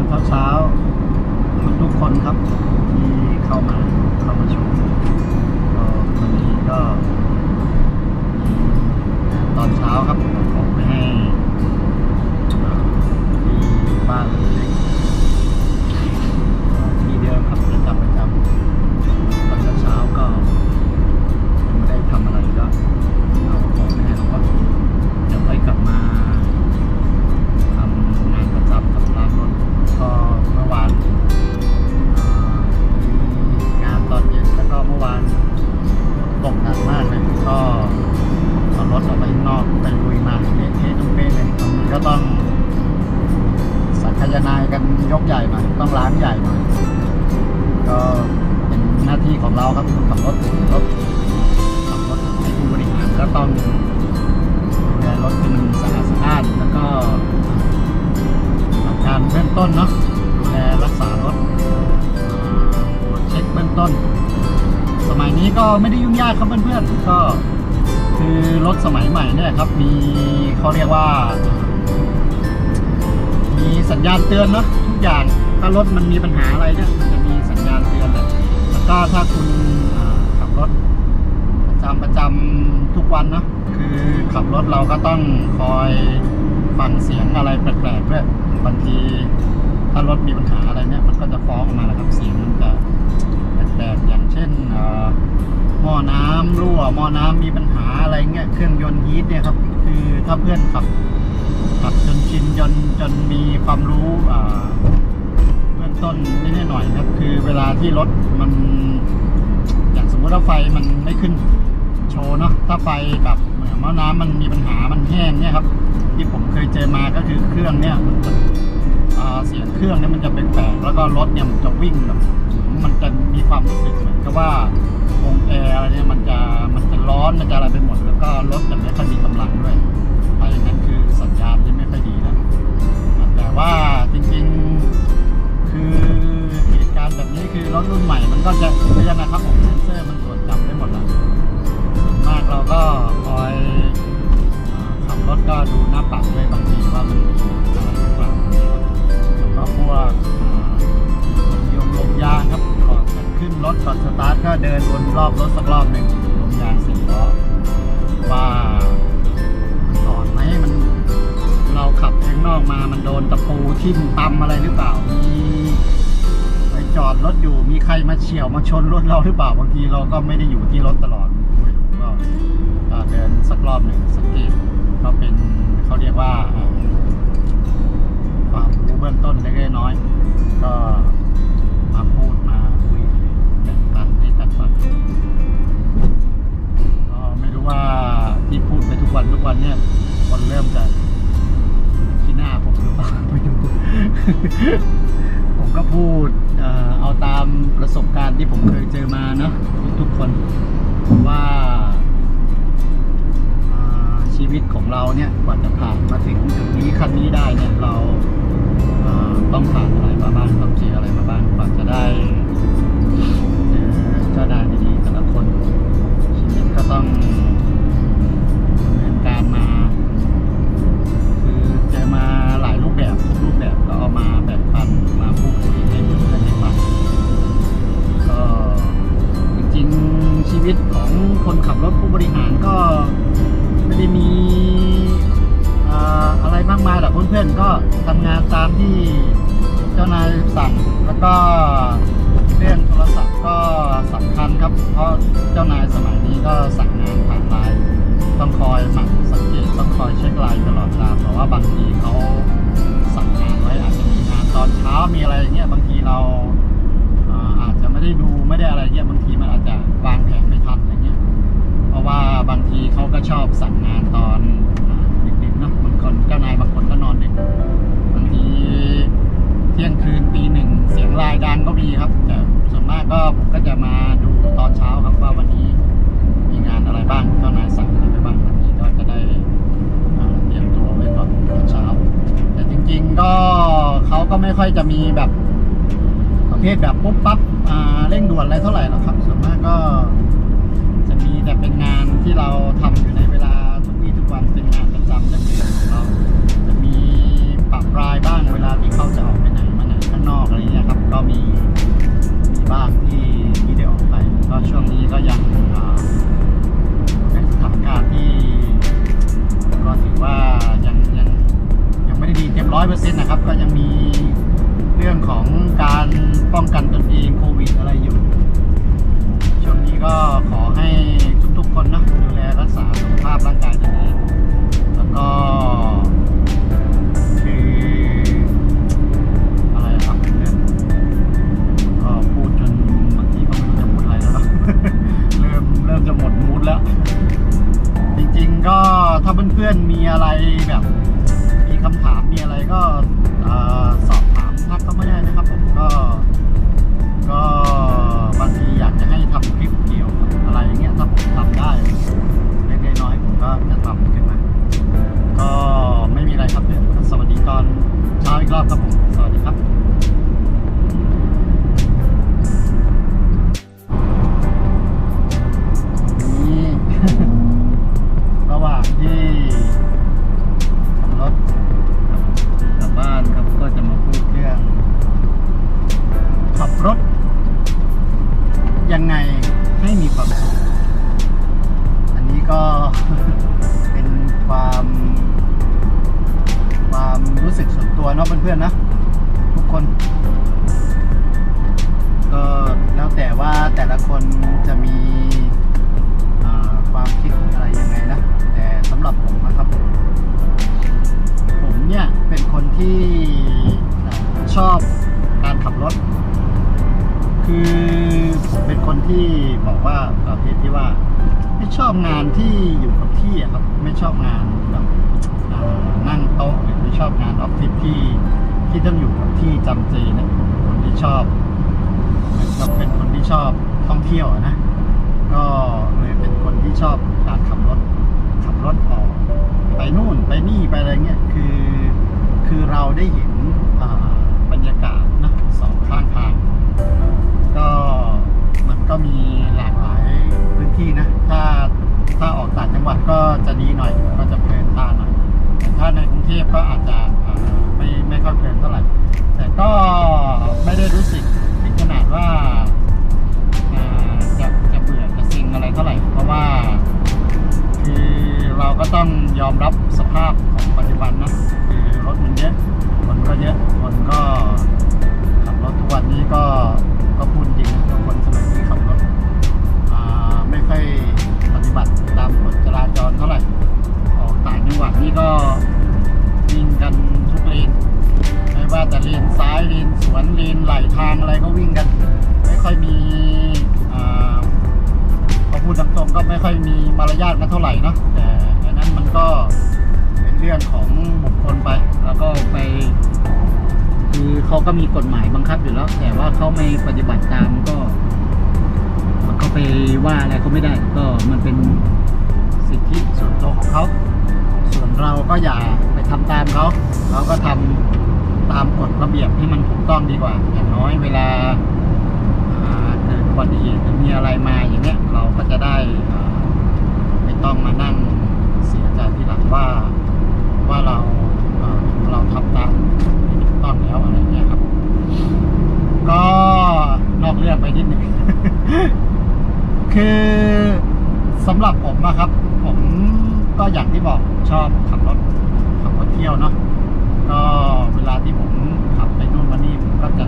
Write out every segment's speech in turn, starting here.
อนเช้าๆทุกคนครับ ต้องล้างใหญ่หน่อยก็เป็นหน้าที่ของเราครับคนขับรถรถขับรถให้ผู้บริหารก็ต้องดูแลรถให้มันสะอาดสะอาดแล้วก็ทำการเบื้องต้นเนาะดูแลรักษารถเช็คเบื้องต้น สมัยนี้ก็ไม่ได้ยุ่งยากครับเพื่อนๆก็คือรถสมัยใหม่เนี่ยครับมีเขาเรียกว่า มีสัญญาณเตือนเนาะทุกอย่าง ถ้ารถมันมีปัญหาอะไรเนี่ยมันจะมีสัญญาณเตือนแหละแล้วก็ถ้าคุณขับรถประจำประจำทุกวันเนะคือขับรถเราก็ต้องคอยฟังเสียงอะไรแปลกๆด้วยบางทีถ้ารถมีปัญหาอะไรเนี่ยมันก็จะฟ้องออกมาแหละครับเสียงมันจะแปลกๆอย่างเช่นอ่อหม้อน้ำรั่วหม้อน้ำมีปัญหาอะไรเงี้ยเครื่องยนต์ฮีทเนี่ยครับคือถ้าเพื่อนขับขับจนชินจนจนมีความรู้อ่า ต้นนิดๆหน่อยครับ คือเวลาที่รถมันอย่างสมมติว่าไฟมันไม่ขึ้นโชว์เนาะถ้าไฟแบบเหมือนว่าน้ำมันมีปัญหามันแห้งเนี่ยครับ ที่ผมเคยเจอมาก็คือเครื่องเนี่ยมันจะเสียงเครื่องเนี่ยมันจะแปลกๆแล้วก็รถเนี่ยมันจะวิ่งแบบมันจะมีความรู้สึกเหมือนกับว่าองแอร์อะไรเนี่ยมันจะมันจะร้อนมันจะอะไรไปหมด แล้วก็รถจะไม่ค่อยมีกำลังด้วยถ้าอย่างนั้นคือสัญญาณที่ไม่ค่อยดีแล้วแต่ว่า การแบบนี้คือรถรุ่นใหม่มันก็จะเตือนนะครับผมเซ็นเซอร์มันตรวจจับได้หมดแล้วมากเราก็คอยขับรถก็ดูหน้าปัดด้วยบางทีว่ามันอะไรหรือเปล่าแล้วก็พวกยงลมยางครับก่อนขึ้นรถก่อนสตาร์ทก็เดินวนรอบรถสักรอบหนึ่งลมยางสี่ล้อว่ามันอ่อนไหมมันเราขับข้างนอกมามันโดนตะปูทิ่มตำอะไรหรือเปล่ามี จอดรถอยู่มีใครมาเฉี่ยวมาชนรถเราหรือเปล่าบางทีเราก็ไม่ได้อยู่ที่รถตลอดไม่รู้ก็เดินสักรอบหนึ่งสังเกตก็เป็นเขาเรียกว่าความรู้เบื้องต้นเล็กน้อยก็มาพูดมาคุยแบ่งปันให้กันฟังก็ไม่รู้ว่าที่พูดไปทุกวันทุกวันเนี่ยคนเริ่มจะขี้หน้าผมหรือเปล่าไม่รู้ผมก็พูด เอาตามประสบการณ์ที่ผมเคยเจอมาเนาะทุกๆคนว่าชีวิตของเราเนี่ยกว่าจะผ่านมาถึงจุดนี้คันนี้ได้เนี่ยเราต้องผ่านอะไรมาบ้างต้องเจออะไรมาบ้างกว่าจะได้เจอเจ้านายดีๆแต่ละคนชีวิตก็ต้อง เพราะเจ้านายสมัยนี้ก็สั่งงานผ่านไลน์ต้องคอยหมั่นสังเกตต้องคอยเช็คไลน์ตลอดเวลาเพราะว่าบางทีเขาสั่งงานไว้อาจจะมีงานตอนเช้ามีอะไรอย่างเงี้ยบางทีเราอาอาจจะไม่ได้ดูไม่ได้อะไรเงี้ยบางทีมันอาจจะวางแผนไม่ทันอะไรเงี้ยเพราะว่าบางทีเขาก็ชอบสั่งงานตอนดึกๆเนาะบางคนเจ้านายบางคนก็นอนดึกบางทีเที่ยงคืนตีหนึ่งเสียงไลน์ดังก็มีครับแต่ส่วนมากก็ผมก็จะมา ตอนเช้าครับว่าวันนี้มีงานอะไรบ้างเจ้านายสั่งอะไรไปบ้างวันนี้ก็จะได้เตรียมตัวไว้ก่อนตอนเช้า แต่จริง ๆก็เขาก็ไม่ค่อยจะมีแบบประเภทแบบปุ๊บปั๊บเร่งด่วนอะไรเท่าไหร่หรอกครับส่วนมากก็จะมีแต่เป็นงาน ชอบงานที่อยู่กับที่อะครับ ไม่ชอบงานแบบอ่านั่งโต๊ะหรือไม่ชอบงานออฟฟิศที่ที่ต้องอยู่กับที่จำเจนะเป็นคนที่ชอบเหมือนกับเป็นคนที่ชอบท่องเที่ยวอะนะ ก็เลยเป็นคนที่ชอบการขับรถขับรถออก ไปนู่นไปนี่ไปอะไรเงี้ยคือคือเราได้เห็นอ่าบรรยากาศนะสองข้างทาง ก็มันก็มีหลากหลาย ก็จะดีหน่อยก็จะเพลินตาหน่อยแต่ถ้าในกรุงเทพก็อาจจะไม่ไม่ค่อยเพลินเท่าไหร่ แต่ก็ไม่ได้รู้สึกถึงขนาดว่าอ่าจะจะเบื่อจะซิงอะไรเท่าไหร่ เพราะว่าคือเราก็ต้องยอมรับสภาพของปัจจุบันนะคือรถมันเยอะคนก็เยอะคนก็ ก็มีกฎหมายบังคับอยู่แล้ว แต่ว่าเขาไม่ปฏิบัติตามก็เขาไปว่าอะไรเขาไม่ได้ ก็มันเป็นสิทธิส่วนตัวของเขา ส่วนเราก็อย่าไปทำตามเขาเราก็ทำตามกฎระเบียบให้มันถูกต้องดีกว่า อย่างน้อยเวลาเกิดอุบัติเหตุหรือมีอะไรมาอย่างเงี้ยเราก็จะได้ไม่ต้องมานั่งเสียใจทีหลังว่าว่าเราเราทำตาม ต้องแล้วอะไรเงี้ยครับ ก็นอกเรื่องไปนิดหนึ่งคือสำหรับผมนะครับ ผมก็อย่างที่บอกชอบขับรถขับรถเที่ยวเนาะก็เวลาที่ผมขับไปนู่นมานี่ผมก็จะ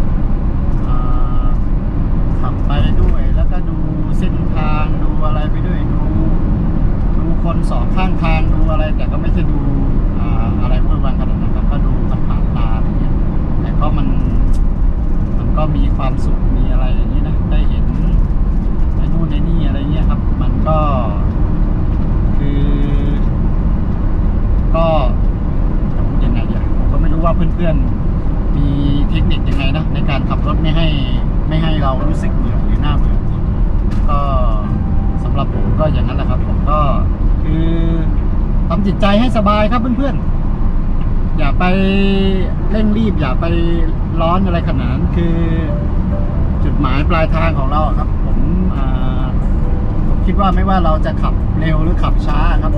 อ่าขับไปด้วย แล้วก็ดูเส้นทางดูอะไรไปด้วยดู ดูคนสองข้างทางดูอะไร แต่ก็ไม่ใช่ดูอ่าอะไรเพื่อวังขนาดนั้นครับก็ดูผ่านๆตาอะไรเงี้ยแต่ก็มัน มันก็มีความสุขมีอะไรอย่างนี้นะได้เห็นไอ้นู่นไอ้นี่อะไรเงี้ยครับ มันก็คือ ก็จะพูดยังไงดีอะผมก็ไม่รู้ว่าเพื่อนๆ มีเทคนิคยังไงนะในการขับรถไม่ให้ไม่ให้ เรารู้สึกเบื่อหรือหน้าเบื่อก็สำหรับผมก็อย่างนั้นแหละครับ ผมก็คือทำจิตใจให้สบายครับเพื่อนๆ อย่าไปเร่งรีบ อย่าไปร้อนอะไรขนาดนั้นคือ จุดหมายปลายทางของเราครับ ผมผมคิดว่าไม่ว่าเราจะขับเร็วหรือขับช้าครับ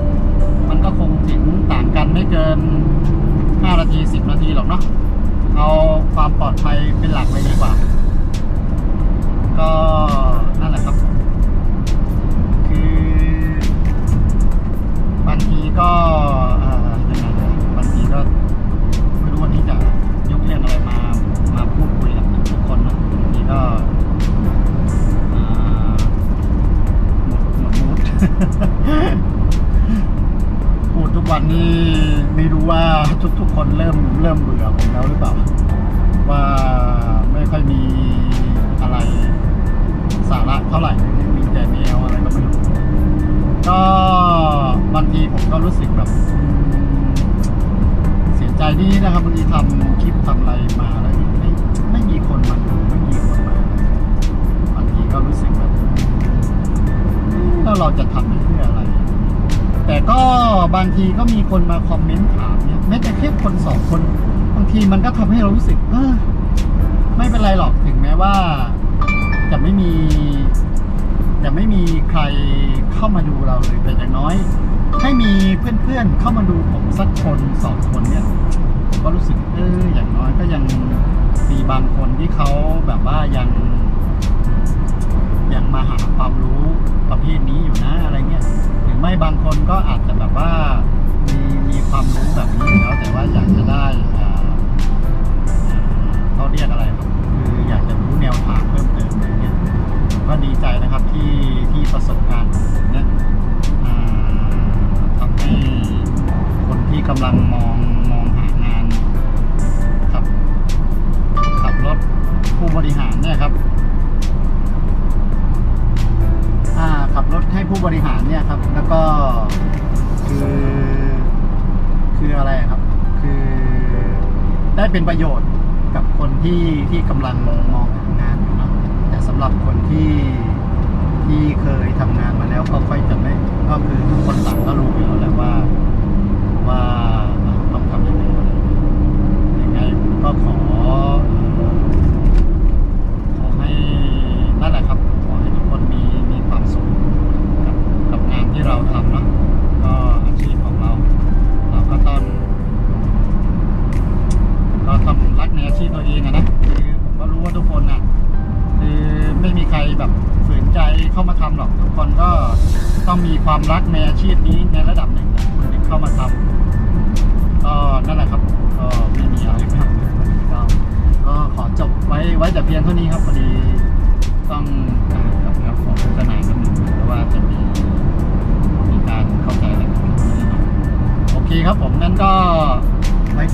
มันก็คงถึงต่างกันไม่เกิน 5 นาที 10 นาทีหรอกเนาะเอาความปลอดภัยเป็นหลักเลยดีกว่า ก็นั่นแหละครับ คือบางทีก็ยังไงนะบางทีก็ไม่รู้วันนี้จะยกเรื่องอะไรมามาพูดคุยกับทุกคนนะบางทีก็หมดหมดมูดพูดทุกวันนี้ไม่รู้ว่าทุกๆคนเริ่มเริ่มเบื่อผมแล้วหรือเปล่า ว่าไม่ค่อยมี อะไร สาระเท่าไหร่ มีแต่แนวอะไรก็ไม่รู้ ก็บางทีผมก็รู้สึกแบบ เสียใจนี่นะครับบางทีทำคลิปทำอะไรมาแล้วไม่ไม่มีคนมาดูไม่มีคนมาบางทีก็รู้สึกแบบแล้วเราจะทำไปเพื่ออะไร แต่ก็บางทีก็มีคนมาคอมเมนต์ถามเนี่ยแม้แต่แค่คนสองคน บางทีมันก็ทำให้เรารู้สึกเออไม่เป็นไรหรอกถึงแม้ว่า ม่มีจะไม่มีใครเข้ามาดูเราเลยแต่อย่างน้อย ให้มีเพื่อนๆเข้ามาดูผมสักคนสองคนเนี่ยก็รู้สึกเอออย่างน้อยก็ยังมีบางคนที่เขาแบบว่ายังยังมาหาความรู้ประเภทนี้อยู่นะอะไรเงี้ยหรือไม่บางคนก็อาจจะแบบว่ามีมีความรู้แบบนี้แล้วแต่ว่าอยาก ริหารเนี่ยครับ แล้วก็คือคืออะไรครับ คือได้เป็นประโยชน์กับคนที่ที่กำลังมองหางงานอยู่นะแต่สำหรับคนที่ที่เคยทำงานมาแล้วก็ค่อยจะไม่ก็คือทุกคนต่างก็รู้อยู่แล้วแหละว่าว่าต้องทำยังไงยังไงก็ขอ